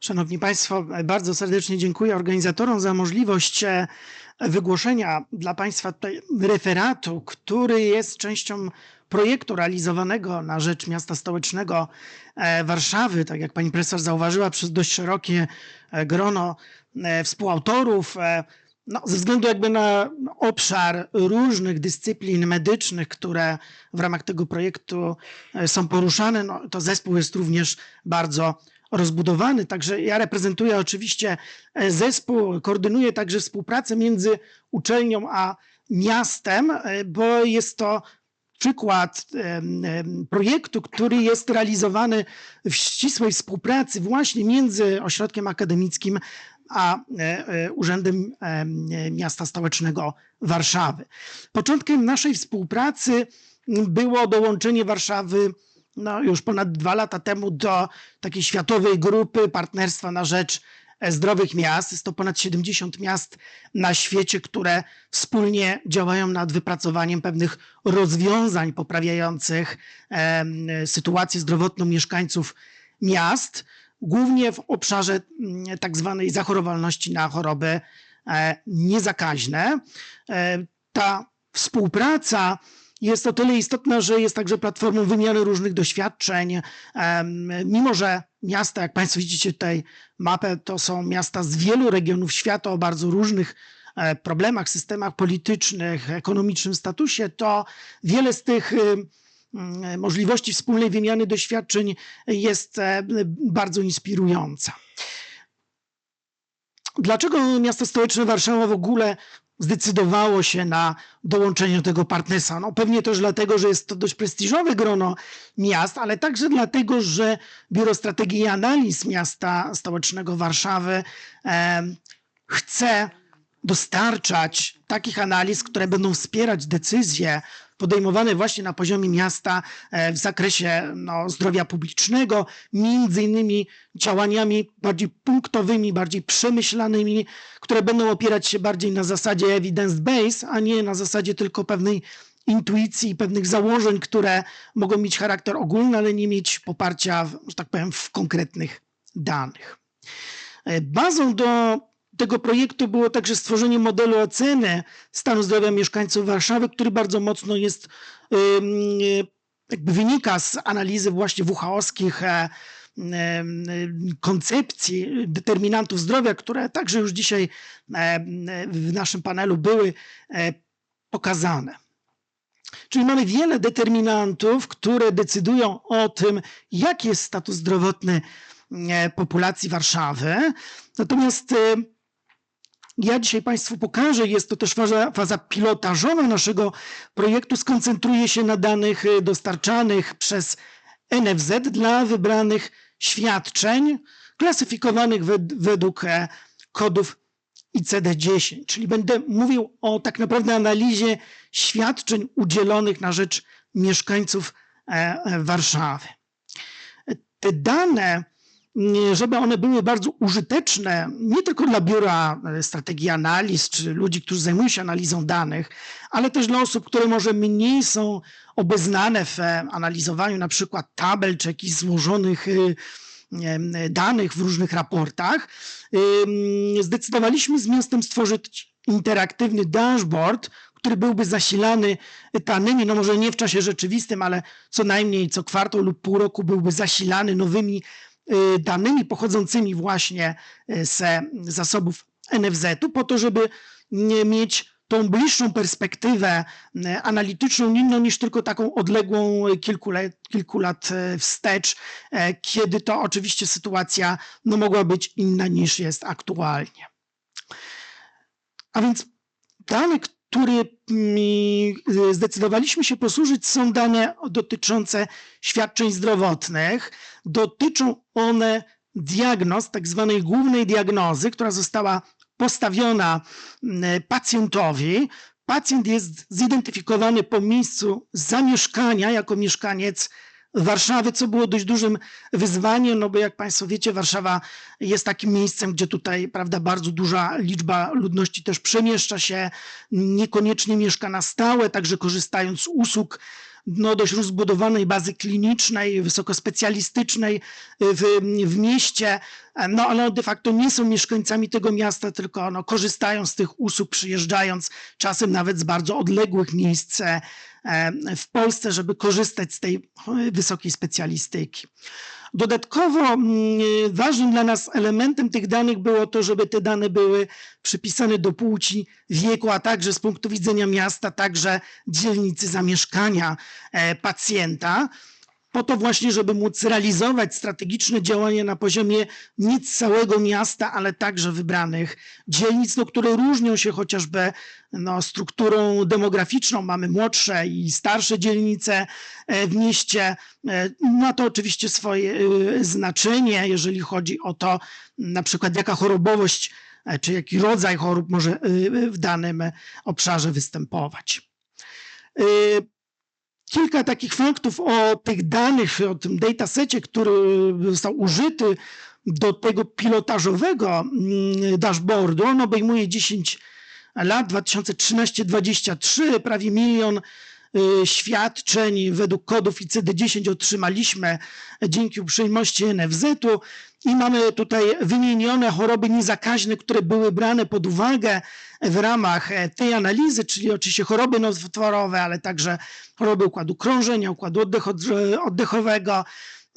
Szanowni Państwo, bardzo serdecznie dziękuję organizatorom za możliwość e, wygłoszenia dla Państwa referatu, który jest częścią projektu realizowanego na rzecz miasta stołecznego e, Warszawy. Tak jak pani profesor zauważyła, przez dość szerokie e, grono współautorów. No, ze względu jakby na obszar różnych dyscyplin medycznych, które w ramach tego projektu są poruszane, no, to zespół jest również bardzo rozbudowany. Także ja reprezentuję oczywiście e, zespół, koordynuję także współpracę między uczelnią a miastem, e, bo jest to przykład projektu, który jest realizowany w ścisłej współpracy właśnie między ośrodkiem akademickim a e, Urzędem em, Miasta Stołecznego Warszawy. Początkiem naszej współpracy było dołączenie Warszawy no, już ponad dwa lata temu do takiej światowej grupy Partnerstwa na Rzecz e, Zdrowych Miast. Jest to ponad 70 miast na świecie, które wspólnie działają nad wypracowaniem pewnych rozwiązań poprawiających em, sytuację zdrowotną mieszkańców miast, głównie w obszarze tak zwanej zachorowalności na choroby e, niezakaźne. E, Ta współpraca jest o tyle istotna, że jest także platformą wymiany różnych doświadczeń. Mimo, że miasta, jak Państwo widzicie tutaj mapę, to są miasta z wielu regionów świata o bardzo różnych e, problemach, systemach politycznych, ekonomicznym statusie, to wiele z tych y, mm, możliwości wspólnej wymiany doświadczeń jest e, bardzo inspirująca. Dlaczego miasto stołeczne Warszawa w ogóle zdecydowało się na dołączenie do tego partnerstwa? No pewnie też dlatego, że jest to dość prestiżowe grono miast, ale także dlatego, że Biuro Strategii i Analiz Miasta Stołecznego Warszawy em, chce dostarczać takich analiz, które będą wspierać decyzje podejmowane właśnie na poziomie miasta e, w zakresie no, zdrowia publicznego, między innymi działaniami bardziej punktowymi, bardziej przemyślanymi, które będą opierać się bardziej na zasadzie evidence-based, a nie na zasadzie tylko pewnej intuicji, pewnych założeń, które mogą mieć charakter ogólny, ale nie mieć poparcia, że tak powiem, w konkretnych danych. E, Bazą do tego projektu było także stworzenie modelu oceny stanu zdrowia mieszkańców Warszawy, który bardzo mocno jest, jakby wynika z analizy właśnie WHO-skich e, koncepcji determinantów zdrowia, które także już dzisiaj w naszym panelu były e, pokazane. Czyli mamy wiele determinantów, które decydują o tym, jaki jest status zdrowotny e, populacji Warszawy. Natomiast ja dzisiaj Państwu pokażę, jest to też faza, faza pilotażowa naszego projektu, skoncentruje się na danych e, dostarczanych przez NFZ dla wybranych świadczeń, klasyfikowanych wed- według e, kodów ICD-10, czyli będę mówił o tak naprawdę analizie świadczeń udzielonych na rzecz mieszkańców e, e, Warszawy. Te dane, żeby one były bardzo użyteczne, nie tylko dla Biura e, Strategii Analiz, czy ludzi, którzy zajmują się analizą danych, ale też dla osób, które może mniej są obeznane w e, analizowaniu na przykład tabel, czy jakichś złożonych danych w różnych raportach, zdecydowaliśmy z miastem stworzyć interaktywny dashboard, który byłby zasilany danymi, no może nie w czasie rzeczywistym, ale co najmniej co kwartał lub pół roku byłby zasilany nowymi danymi pochodzącymi właśnie y, z zasobów NFZ-u, po to, żeby mieć tą bliższą perspektywę y, analityczną, inną niż tylko taką odległą y, kilku lat, kilku lat y, wstecz, kiedy to oczywiście sytuacja no, mogła być inna niż jest aktualnie. A więc dane, którymi y, zdecydowaliśmy się posłużyć, są dane dotyczące świadczeń zdrowotnych. Dotyczą one diagnoz, tak zwanej głównej diagnozy, która została postawiona mm, pacjentowi. Pacjent jest zidentyfikowany po miejscu zamieszkania jako mieszkaniec Warszawy, co było dość dużym wyzwaniem, no bo jak Państwo wiecie, Warszawa jest takim miejscem, gdzie tutaj, prawda, bardzo duża liczba ludności też przemieszcza się, niekoniecznie mieszka na stałe, także korzystając z usług no, dość rozbudowanej bazy klinicznej, wysokospecjalistycznej w, w mieście, no ale de facto nie są mieszkańcami tego miasta, tylko no, korzystają z tych usług, przyjeżdżając czasem nawet z bardzo odległych miejsc e, w Polsce, żeby korzystać z tej wysokiej specjalistyki. Dodatkowo mm, ważnym dla nas elementem tych danych było to, żeby te dane były przypisane do płci, wieku, a także z punktu widzenia miasta, także dzielnicy zamieszkania e, pacjenta po to właśnie, żeby móc realizować strategiczne działania na poziomie nie całego miasta, ale także wybranych dzielnic, no, które różnią się chociażby no, strukturą demograficzną. Mamy młodsze i starsze dzielnice e, w mieście. E, ma to oczywiście swoje e, znaczenie, jeżeli chodzi o to, na przykład jaka chorobowość czy jaki rodzaj chorób może w danym obszarze występować kilka takich faktów o tych danych, o tym datasecie, który został użyty do tego pilotażowego mm, dashboardu. On obejmuje 10 lat, 2013-2023, prawie milion y, świadczeń według kodów ICD-10 otrzymaliśmy dzięki uprzejmości NFZ-u i mamy tutaj wymienione choroby niezakaźne, które były brane pod uwagę w ramach e, tej analizy, czyli oczywiście choroby nowotworowe, ale także choroby układu krążenia, układu oddechowego,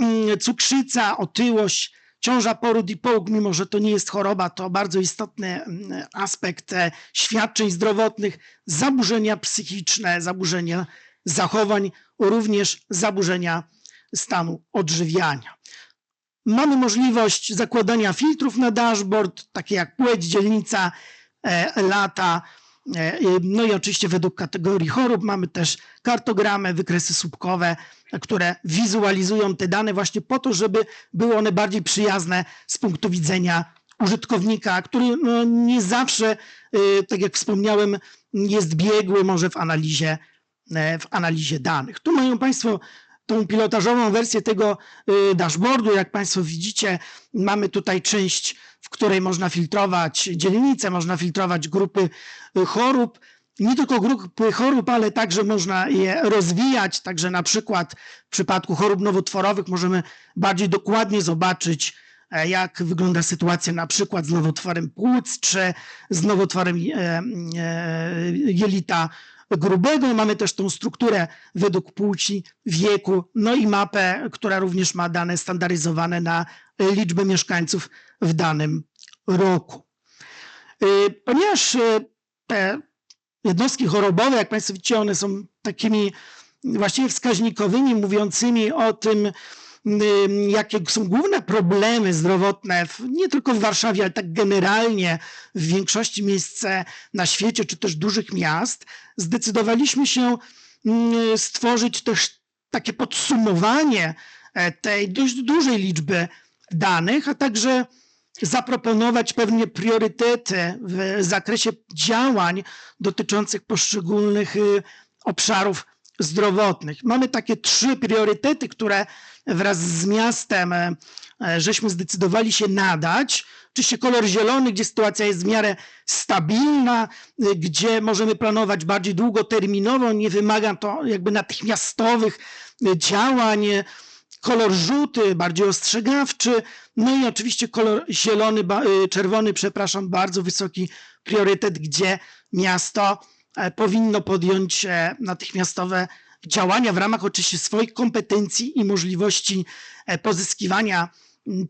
mm, cukrzyca, otyłość, ciąża, poród i połóg, mimo że to nie jest choroba, to bardzo istotny mm, aspekt e, świadczeń zdrowotnych, zaburzenia psychiczne, zaburzenia zachowań, również zaburzenia stanu odżywiania. Mamy możliwość zakładania filtrów na dashboard, takie jak płeć, dzielnica, e, lata. E, no i oczywiście według kategorii chorób mamy też kartogramy, wykresy słupkowe, które wizualizują te dane właśnie po to, żeby były one bardziej przyjazne z punktu widzenia użytkownika, który no nie zawsze, e, tak jak wspomniałem, jest biegły może w analizie, w analizie danych. Tu mają Państwo tą pilotażową wersję tego y, dashboardu. Jak Państwo widzicie, mamy tutaj część, w której można filtrować dzielnice, można filtrować grupy y, chorób. Nie tylko grupy chorób, ale także można je rozwijać. Także na przykład w przypadku chorób nowotworowych możemy bardziej dokładnie zobaczyć, e, jak wygląda sytuacja na przykład z nowotworem płuc czy z nowotworem e, e, jelita grubego. Mamy też tą strukturę według płci, wieku, no i mapę, która również ma dane standaryzowane na liczbę mieszkańców w danym roku. Y, ponieważ y, te jednostki chorobowe, jak Państwo widzicie, one są takimi właściwie wskaźnikowymi, mówiącymi o tym, jakie są główne problemy zdrowotne, nie tylko w Warszawie, ale tak generalnie w większości miejsc na świecie, czy też dużych miast, zdecydowaliśmy się stworzyć też takie podsumowanie e, tej dość dużej liczby danych, a także zaproponować pewnie priorytety w zakresie działań dotyczących poszczególnych y, obszarów zdrowotnych. Mamy takie trzy priorytety, które wraz z miastem e, e, żeśmy zdecydowali się nadać. Oczywiście kolor zielony, gdzie sytuacja jest w miarę stabilna, e, gdzie możemy planować bardziej długoterminowo, nie wymaga to jakby natychmiastowych działań. Kolor żółty, bardziej ostrzegawczy, no i oczywiście kolor zielony, czerwony, przepraszam, bardzo wysoki priorytet, gdzie miasto powinno podjąć natychmiastowe działania w ramach oczywiście swoich kompetencji i możliwości e, pozyskiwania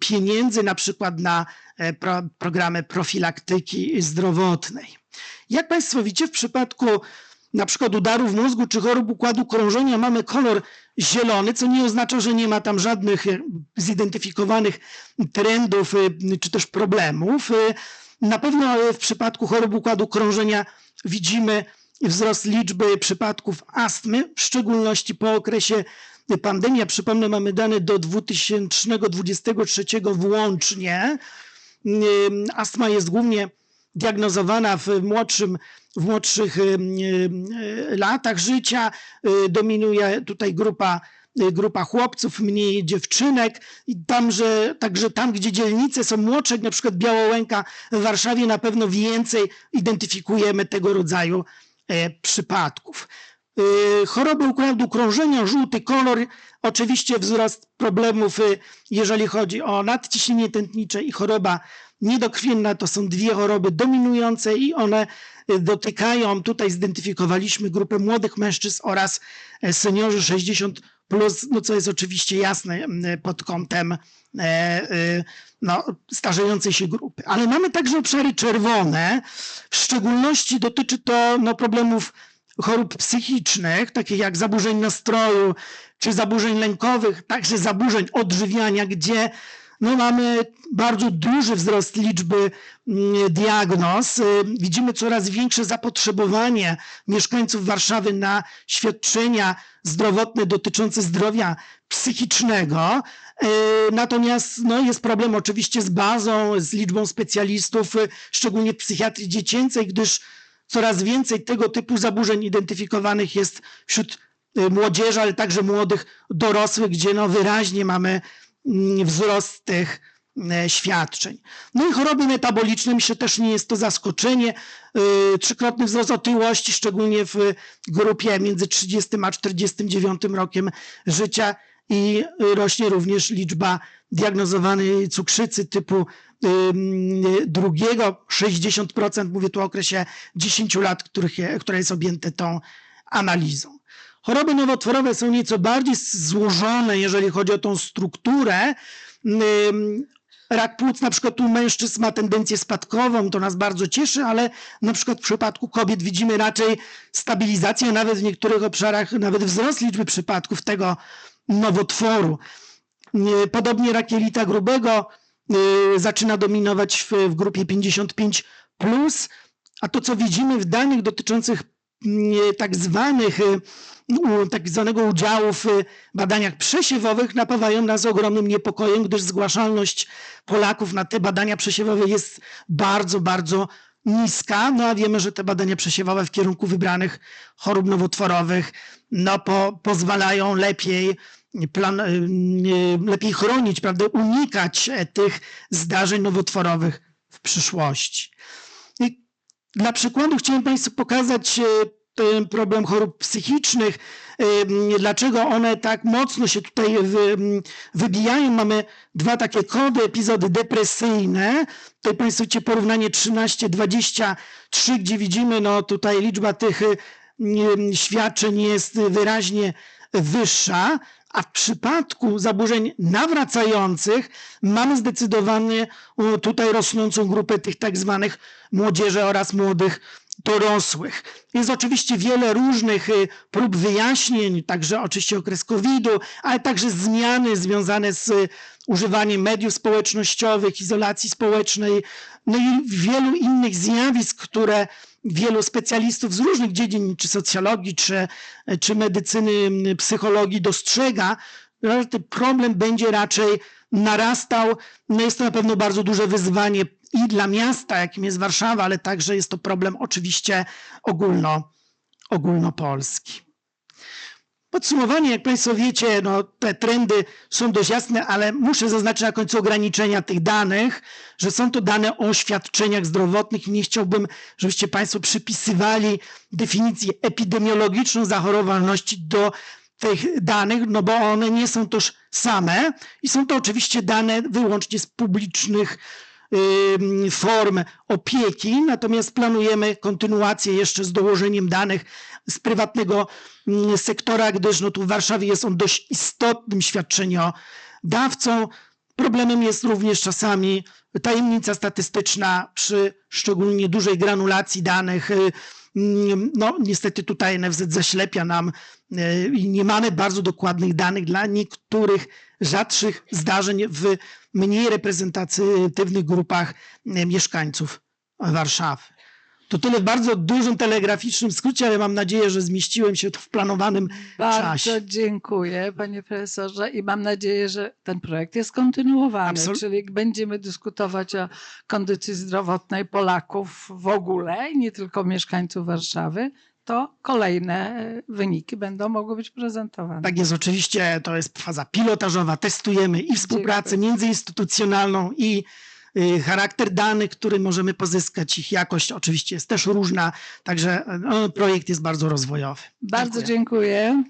pieniędzy, na przykład na e, pro, programy profilaktyki zdrowotnej. Jak Państwo widzicie, w przypadku na przykład udarów mózgu czy chorób układu krążenia mamy kolor zielony, co nie oznacza, że nie ma tam żadnych e, zidentyfikowanych trendów czy też problemów. Na pewno w przypadku chorób układu krążenia widzimy wzrost liczby przypadków astmy, w szczególności po okresie pandemii. Ja przypomnę, mamy dane do 2023 włącznie. Astma jest głównie diagnozowana w, młodszym, w młodszych latach życia. Dominuje tutaj grupa grupa chłopców, mniej dziewczynek i tam, że, także tam, gdzie dzielnice są młodsze, jak na przykład Białołęka w Warszawie, na pewno więcej identyfikujemy tego rodzaju E, przypadków. Y, Choroby układu krążenia, żółty kolor, oczywiście wzrost problemów, y, jeżeli chodzi o nadciśnienie tętnicze i choroba niedokrwienna, to są dwie choroby dominujące i one y, dotykają, tutaj zidentyfikowaliśmy grupę młodych mężczyzn oraz e, seniorzy 60 plus, no co jest oczywiście jasne pod kątem e, e, no, starzejącej się grupy. Ale mamy także obszary czerwone, w szczególności dotyczy to no, problemów chorób psychicznych, takich jak zaburzeń nastroju czy zaburzeń lękowych, także zaburzeń odżywiania, gdzie no, mamy bardzo duży wzrost liczby diagnoz. Y, Widzimy coraz większe zapotrzebowanie mieszkańców Warszawy na świadczenia zdrowotne dotyczące zdrowia psychicznego. Y, Natomiast no, jest problem oczywiście z bazą, z liczbą specjalistów, y, szczególnie w psychiatrii dziecięcej, gdyż coraz więcej tego typu zaburzeń identyfikowanych jest wśród y, młodzieży, ale także młodych dorosłych, gdzie no wyraźnie mamy mm, wzrost tych e, świadczeń. No i choroby metaboliczne, myślę też nie jest to zaskoczenie. Y, Trzykrotny wzrost otyłości, szczególnie w grupie między 30 a 49 rokiem życia i rośnie również liczba diagnozowanej cukrzycy typu drugiego, 60%, mówię tu o okresie 10 lat, których, które jest objęte tą analizą. Choroby nowotworowe są nieco bardziej złożone, jeżeli chodzi o tą strukturę. Rak płuc na przykład u mężczyzn ma tendencję spadkową, to nas bardzo cieszy, ale na przykład w przypadku kobiet widzimy raczej stabilizację, nawet w niektórych obszarach nawet wzrost liczby przypadków tego nowotworu. Nie, Podobnie rak jelita grubego y, zaczyna dominować w, w grupie 55, a to, co widzimy w danych dotyczących tak zwanych y, tak zwanego udziału w y, badaniach przesiewowych napawają nas ogromnym niepokojem, gdyż zgłaszalność Polaków na te badania przesiewowe jest bardzo, bardzo niska. No a wiemy, że te badania przesiewowe w kierunku wybranych chorób nowotworowych no, po, pozwalają lepiej plan, y, lepiej chronić, prawda, unikać e, tych zdarzeń nowotworowych w przyszłości. Dla przykładu chciałem Państwu pokazać e, problem chorób psychicznych, dlaczego one tak mocno się tutaj wy, wybijają. Mamy dwa takie kody, epizody depresyjne. Tutaj Państwo widzicie porównanie 13-23, gdzie widzimy, no tutaj liczba tych świadczeń jest wyraźnie wyższa, a w przypadku zaburzeń nawracających mamy zdecydowanie tutaj rosnącą grupę tych tak zwanych młodzieży oraz młodych dorosłych. Jest oczywiście wiele różnych y, prób wyjaśnień, także oczywiście okres COVID-u, ale także zmiany związane z y, używaniem mediów społecznościowych, izolacji społecznej, no i wielu innych zjawisk, które wielu specjalistów z różnych dziedzin, czy socjologii, czy, czy medycyny, psychologii dostrzega, ten problem będzie raczej narastał. No jest to na pewno bardzo duże wyzwanie i dla miasta, jakim jest Warszawa, ale także jest to problem oczywiście ogólno, ogólnopolski. Podsumowanie, jak Państwo wiecie, no, te trendy są dość jasne, ale muszę zaznaczyć na końcu ograniczenia tych danych, że są to dane o świadczeniach zdrowotnych nie chciałbym, żebyście Państwo przypisywali definicję epidemiologiczną zachorowalności do tych danych, no bo one nie są toż same i są to oczywiście dane wyłącznie z publicznych form opieki, natomiast planujemy kontynuację jeszcze z dołożeniem danych z prywatnego sektora, gdyż no tu w Warszawie jest on dość istotnym świadczeniodawcą. Problemem jest również czasami tajemnica statystyczna przy szczególnie dużej granulacji danych. Y, No, niestety tutaj NFZ zaślepia nam y, i nie mamy bardzo dokładnych danych dla niektórych rzadszych zdarzeń w mniej reprezentatywnych grupach y, mieszkańców Warszawy. To tyle w bardzo dużym telegraficznym skrócie, ale mam nadzieję, że zmieściłem się w planowanym Bardzo czasie. dziękuję, panie profesorze, i mam nadzieję, że ten projekt jest kontynuowany, czyli będziemy dyskutować o kondycji zdrowotnej Polaków w ogóle i nie tylko mieszkańców Warszawy, to kolejne wyniki będą mogły być prezentowane. Tak jest, oczywiście to jest faza pilotażowa. Testujemy i współpracę Dziękuję. międzyinstytucjonalną i charakter danych, który możemy pozyskać, ich jakość oczywiście jest też różna, także no, projekt jest bardzo rozwojowy. Bardzo Dziękuję. dziękuję.